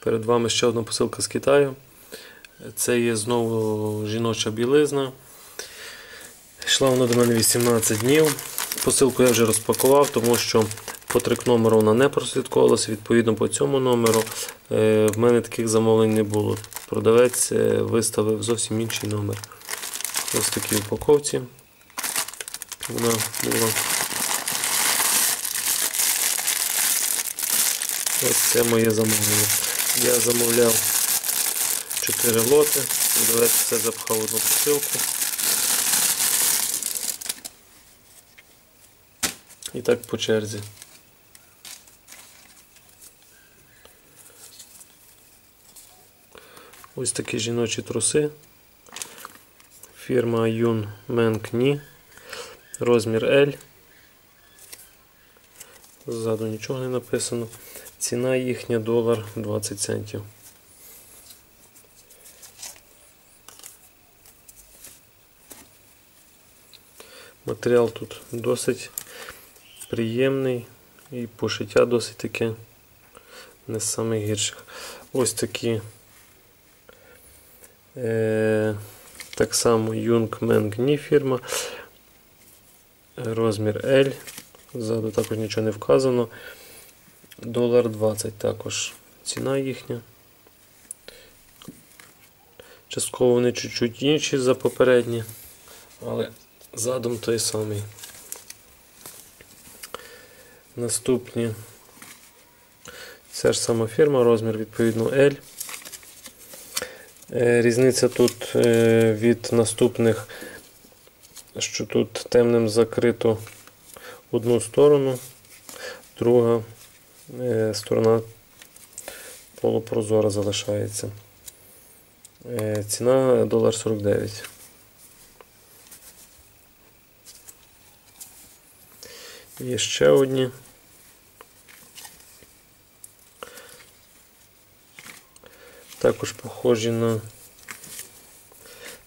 Перед вами ще одна посилка з Китаю. Це є знову жіноча білизна. Йшла вона до мене 18 днів. Посилку я вже розпакував, тому що по трик номеру вона не прослідковувалася. Відповідно, по цьому номеру е, в мене таких замовлень не було. Продавець е, виставив зовсім інший номер. Ось такі упаковці. Вона була. Ось це моє замовлення. Я замовляв 4 лоти, продавець все запхав одну посилку. І так по черзі. Ось такі жіночі труси. Фірма Yun Men Kni. Розмір L. Ззаду нічого не написано. Ціна їхня долар 20 центів. Матеріал тут досить приємний і пошиття досить таке не з самих гірших. Ось такі е, так само Gni фірма. Розмір L. Ззаду також нічого не вказано. Долар 20 також ціна їхня. Частково вони чуть-чуть інші за попередні, але задум той самий. Наступні. Ця ж сама фірма, розмір відповідно L. Е, Різниця тут е, від наступних, що тут темним закрито одну сторону, друга сторона полупрозора залишається. Е, Ціна долар 49. Є ще одні. Також похожі на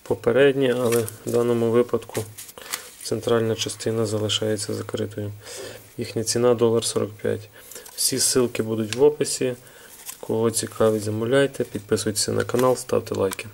попередні, але в даному випадку центральна частина залишається закритою. Їхня ціна долар 45. Всі ссылки будуть в описі. Кого цікавить, замовляйте, підписуйтесь на канал, ставте лайки.